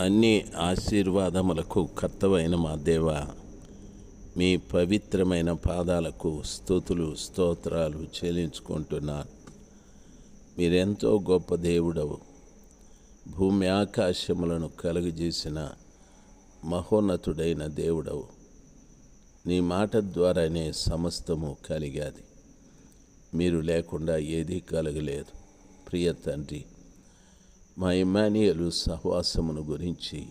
అన్ని ఆశీర్వాదములకు కర్తవైన మా దేవ మీ పవిత్రమైన పాదాలకు స్థుతులు స్తోత్రాలు చెల్లించుకుంటున్నారు మీరెంతో గొప్ప దేవుడవు. భూమి ఆకాశములను కలుగజేసిన మహోన్నతుడైన దేవుడవు. నీ మాట ద్వారానే సమస్తము కలిగాది. మీరు లేకుండా ఏదీ కలగలేదు. ప్రియ తండ్రి మా ఇమానియలు సహవాసమును గురించి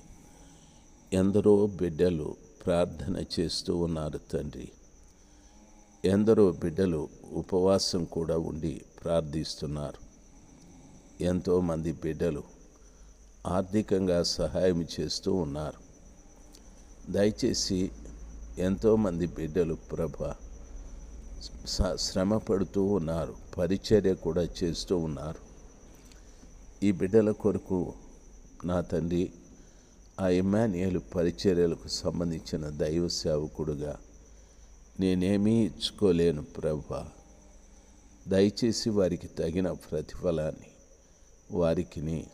ఎందరో బిడ్డలు ప్రార్థన చేస్తూ ఉన్నారు తండ్రి. ఎందరో బిడ్డలు ఉపవాసం కూడా ఉండి ప్రార్థిస్తున్నారు. ఎంతోమంది బిడ్డలు ఆర్థికంగా సహాయం చేస్తూ ఉన్నారు. దయచేసి ఎంతోమంది బిడ్డలు ప్రభ స- శ్రమ పడుతూ ఉన్నారు పరిచర్య కూడా చేస్తూ ఉన్నారు. ఈ బిడ్డల కొరకు నా తండ్రి ఆ ఇమానియలు పరిచర్యలకు సంబంధించిన దైవ సేవకుడుగా నేనేమీ ఇచ్చుకోలేను ప్రభా. దయచేసి వారికి తగిన ప్రతిఫలాన్ని వారికిని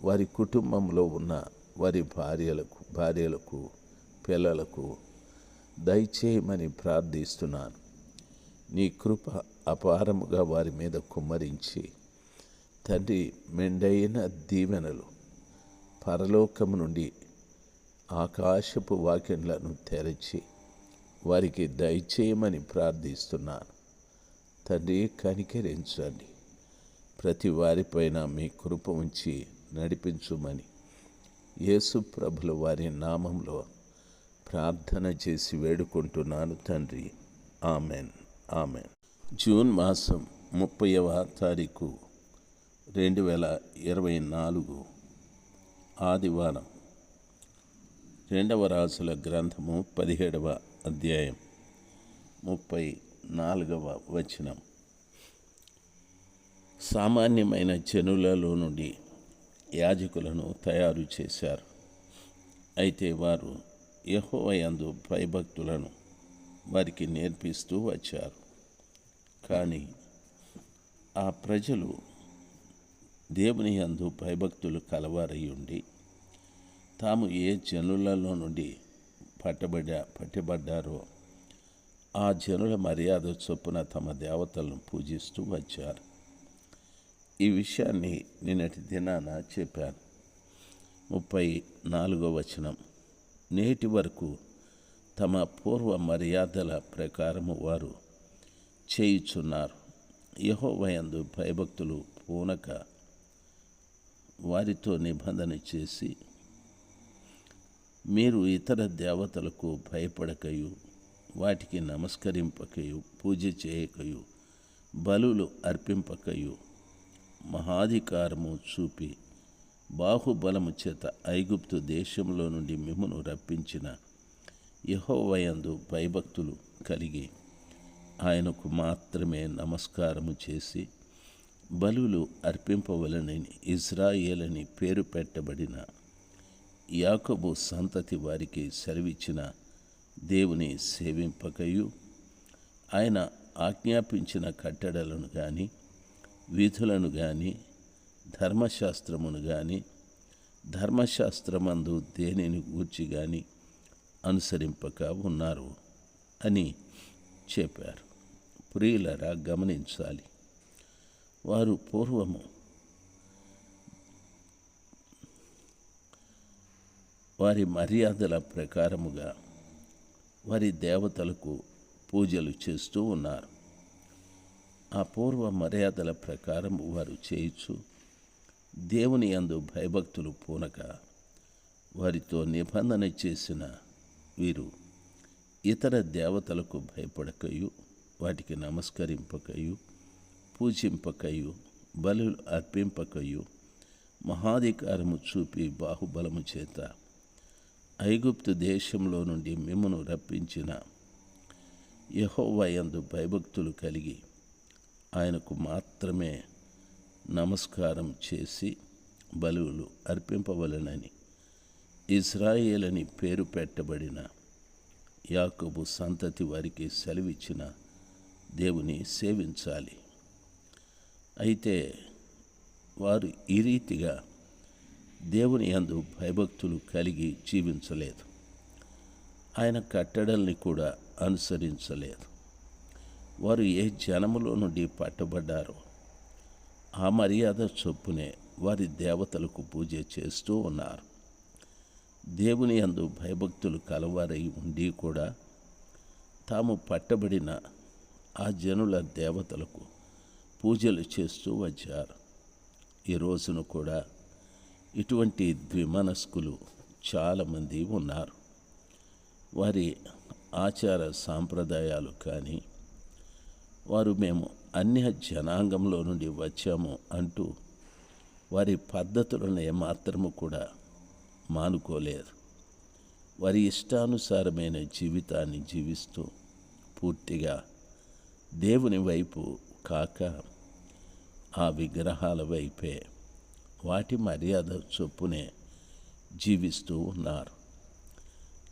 వారి కుటుంబంలో ఉన్న వారి భార్యలకు భార్యలకు పిల్లలకు దయచేయమని ప్రార్థిస్తున్నాను. నీ కృప అపారముగా వారి మీద కుమ్మరించి తండ్రి మెండైన దీవెనలు పరలోకము నుండి ఆకాశపు వాక్యంలను తెరచి వారికి దయచేయమని ప్రార్థిస్తున్నాను. తండ్రి కనికరించండి. ప్రతి వారిపైన మీ కృప ఉంచి నడిపించుమని యేసు ప్రభుల వారి నామంలో ప్రార్థన చేసి వేడుకుంటున్నాను తండ్రి. ఆమెన్. ఆమెన్. జూన్ మాసం ముప్పైవ తారీఖు రెండు వేల ఇరవై నాలుగు ఆదివారం రెండవ రాజుల గ్రంథము పదిహేడవ అధ్యాయం ముప్పై నాలుగవ వచనం. సామాన్యమైన జనులలో నుండి యాజకులను తయారు చేశారు. అయితే వారు యహోవయందు భయభక్తులను వారికి నేర్పిస్తూ వచ్చారు. కానీ ఆ ప్రజలు దేవుని యందు భయభక్తులు కలవారై ఉండి తాము ఏ జనులలో నుండి పట్టబడ్డా పట్టబడ్డారో ఆ జనుల మర్యాద చొప్పున తమ దేవతలను పూజిస్తూ వచ్చారు. ఈ విషయాన్ని నిన్నటి దినాన చెప్పాను. ముప్పై నాలుగో వచనం. నేటి వరకు తమ పూర్వ మర్యాదల ప్రకారము వారు చేయుచున్నారు. యహోవయందు భయభక్తులు పూనక వారితో నిబంధన చేసి మీరు ఇతర దేవతలకు భయపడకయు వాటికి నమస్కరింపకయు పూజ చేయకయు బలులు అర్పింపకయు. మహాధికారము చూపి బాహుబలము చేత ఐగుప్తు దేశంలో నుండి మిమ్మను రప్పించిన యహోవయందు భయభక్తులు కలిగి ఆయనకు మాత్రమే నమస్కారము చేసి బలులు అర్పింపవలనని ఇజ్రాయేలని పేరు పెట్టబడిన యాకబు సంతతి వారికి సెలవిచ్చిన దేవుని సేవింపకయు. ఆయన ఆజ్ఞాపించిన కట్టడలను కానీ విధులను కానీ ధర్మశాస్త్రమును కానీ ధర్మశాస్త్రమందు దేనిని గూర్చి కానీ అనుసరింపక ఉన్నారు అని చెప్పారు. ప్రియులరా గమనించాలి. వారు పూర్వము. వారి మర్యాదల ప్రకారముగా వారి దేవతలకు పూజలు చేస్తూ ఉన్నారు. ఆ పూర్వ మర్యాదల ప్రకారం వారు చేయొచ్చు దేవుని యందు భయభక్తులు పూనక వారితో నిబంధన చేసిన వీరు ఇతర దేవతలకు భయపడకయు వాటికి నమస్కరింపకయు పూజింపకయు బలు అర్పింపకయు మహాధికారము చూపి బాహుబలము చేత ఐగుప్తు దేశంలో నుండి మిమ్మను రప్పించిన యహోవయందు భయభక్తులు కలిగి ఆయనకు మాత్రమే నమస్కారం చేసి బలువులు అర్పింపవలనని ఇజ్రాయేలని పేరు పెట్టబడిన యాకబు సంతతి వారికి సెలవిచ్చిన దేవుని సేవించాలి. అయితే వారు ఈ రీతిగా దేవుని యందు భయభక్తులు కలిగి జీవించలేదు. ఆయన కట్టడల్ని కూడా అనుసరించలేదు. వారు ఏ జనములో నుండి పట్టబడ్డారో ఆ మర్యాద చొప్పునే వారి దేవతలకు పూజ చేస్తూ ఉన్నారు. దేవుని అందు భయభక్తులు కలవారై ఉండి కూడా తాము పట్టబడిన ఆ జనుల దేవతలకు పూజలు చేస్తూ వచ్చారు. ఈ రోజున కూడా ఇటువంటి ద్విమనస్కులు చాలామంది ఉన్నారు. వారి ఆచార సాంప్రదాయాలు కానీ వారు మేము అన్య జనాంగంలో నుండి వచ్చాము అంటూ వారి పద్ధతులను ఏమాత్రము కూడా మానుకోలేరు వారి ఇష్టానుసారమైన జీవితాన్ని జీవిస్తూ పూర్తిగా దేవుని వైపు కాక ఆ విగ్రహాల వైపే వాటి మర్యాద చొప్పునే జీవిస్తూ ఉన్నారు.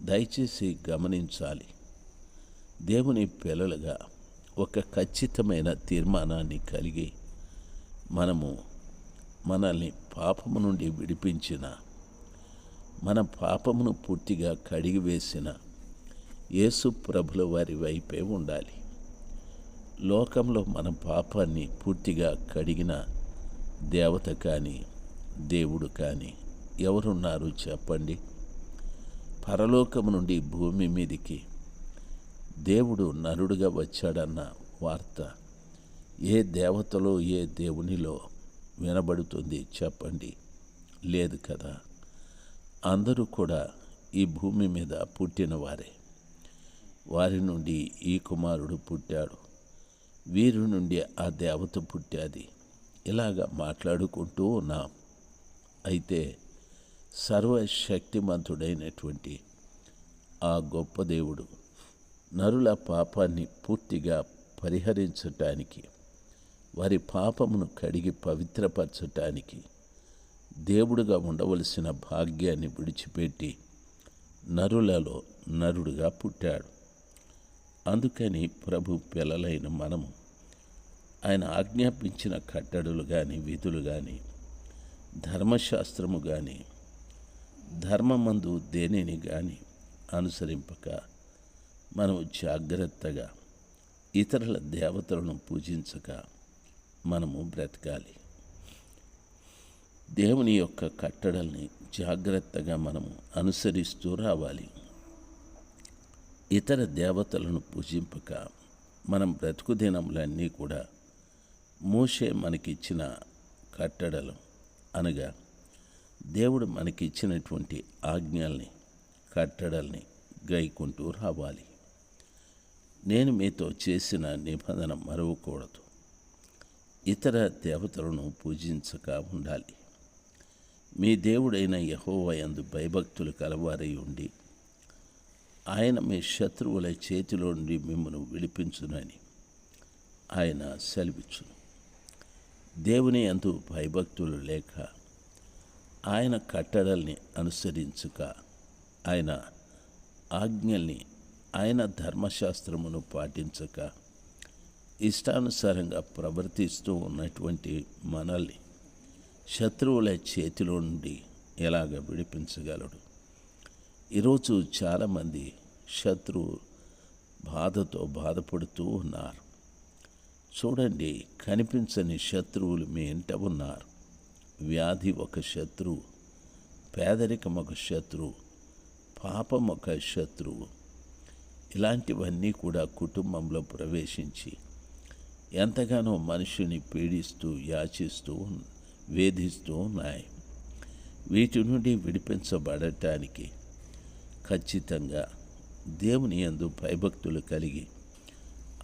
దయచేసి గమనించాలి. దేవుని పిల్లలుగా ఒక ఖచ్చితమైన తీర్మానాన్ని కలిగి మనము మనల్ని పాపము నుండి విడిపించిన మన పాపమును పూర్తిగా కడిగివేసిన యేసు ప్రభుల వారి వైపే ఉండాలి. లోకంలో మన పాపాన్ని పూర్తిగా కడిగిన దేవత కానీ దేవుడు కానీ ఎవరున్నారు చెప్పండి? పరలోకము నుండి భూమి మీదికి దేవుడు నరుడుగా వచ్చాడన్న వార్త ఏ దేవతలో ఏ దేవునిలో వినబడుతుంది చెప్పండి? లేదు కదా. అందరూ కూడా ఈ భూమి మీద పుట్టినవారే. వారి నుండి ఈ కుమారుడు పుట్టాడు. వీరి నుండి ఆ దేవత పుట్టాది. ఇలాగా మాట్లాడుకుంటూ ఉన్నాం. అయితే సర్వశక్తిమంతుడైనటువంటి ఆ గొప్ప దేవుడు నరుల పాపాన్ని పూర్తిగా పరిహరించటానికి వారి పాపమును కడిగి పవిత్రపరచటానికి దేవుడుగా ఉండవలసిన భాగ్యాన్ని విడిచిపెట్టి నరులలో నరుడుగా పుట్టాడు. అందుకని ప్రభు పిల్లలైన మనము ఆయన ఆజ్ఞాపించిన కట్టడులు కానీ విధులు కానీ ధర్మశాస్త్రము కానీ ధర్మమందు దేనిని కానీ అనుసరింపక మనము జాగ్రత్తగా ఇతరుల దేవతలను పూజించక మనము బ్రతకాలి. దేవుని యొక్క కట్టడల్ని జాగ్రత్తగా మనము అనుసరిస్తూ రావాలి. ఇతర దేవతలను పూజింపక మనం బ్రతుకు దినములన్నీ కూడా మోషే మనకిచ్చిన కట్టడలు అనగా దేవుడు మనకిచ్చినటువంటి ఆజ్ఞల్ని కట్టడల్ని గైకుంటూ రావాలి. నేను మీతో చేసిన నిబంధన మరవకూడదు. ఇతర దేవతలను పూజించక ఉండాలి. మీ దేవుడైన యహోవయందు భయభక్తులు కలవారై ఉండి ఆయన మీ శత్రువుల చేతిలో నుండి మిమ్మల్ని విడిపించునని ఆయన సెలవిచ్చును. దేవుని అందు భయభక్తులు లేక ఆయన కట్టడల్ని అనుసరించుక ఆయన ఆజ్ఞల్ని ఆయన ధర్మశాస్త్రమును పాటించక ఇష్టానుసారంగా ప్రవర్తిస్తూ ఉన్నటువంటి మనల్ని శత్రువుల చేతిలో నుండి ఎలాగ విడిపించగలడు? ఈరోజు చాలామంది శత్రువు బాధతో బాధపడుతూ ఉన్నారు. చూడండి కనిపించని శత్రువులు మీ ఇంట ఉన్నారు. వ్యాధి ఒక శత్రువు పేదరికం ఒక శత్రువు పాపం ఒక శత్రువు ఇలాంటివన్నీ కూడా కుటుంబంలో ప్రవేశించి ఎంతగానో మనుషుని పీడిస్తూ యాచిస్తూ వేధిస్తూ ఉన్నాయి. వీటి నుండి విడిపించబడటానికి ఖచ్చితంగా దేవుని యందు భయభక్తులు కలిగి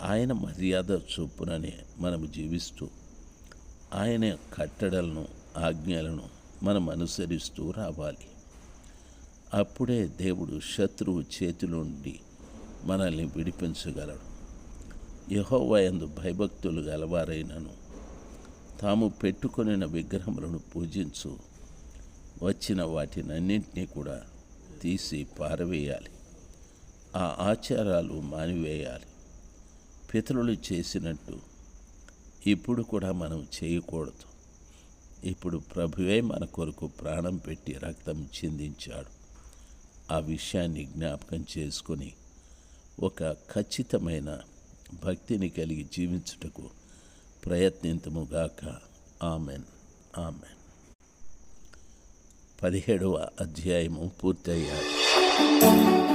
ఆయన మర్యాద చొప్పుననే మనము జీవిస్తూ ఆయన కట్టడలను ఆజ్ఞలను మనం అనుసరిస్తూ రావాలి. అప్పుడే దేవుడు శత్రువు చేతిలోండి మనల్ని విడిపించగలడు. యహోవయందు భయభక్తులు గలవారైనను తాము పెట్టుకొనిన విగ్రహములను పూజించు వచ్చిన వాటినన్నింటినీ కూడా తీసి పారవేయాలి. ఆ ఆచారాలు మానివేయాలి. పితరులు చేసినట్టు ఇప్పుడు కూడా మనం చేయకూడదు. ఇప్పుడు ప్రభువే మన కొరకు ప్రాణం పెట్టి రక్తం చిందించాడు. ఆ విషయాన్ని జ్ఞాపకం చేసుకొని ఒక ఖచ్చితమైన భక్తిని కలిగి జీవించుటకు ప్రయత్నింతముగాక. ఆమెన్. ఆమెన్. పదిహేడవ అధ్యాయము పూర్తయ్యారు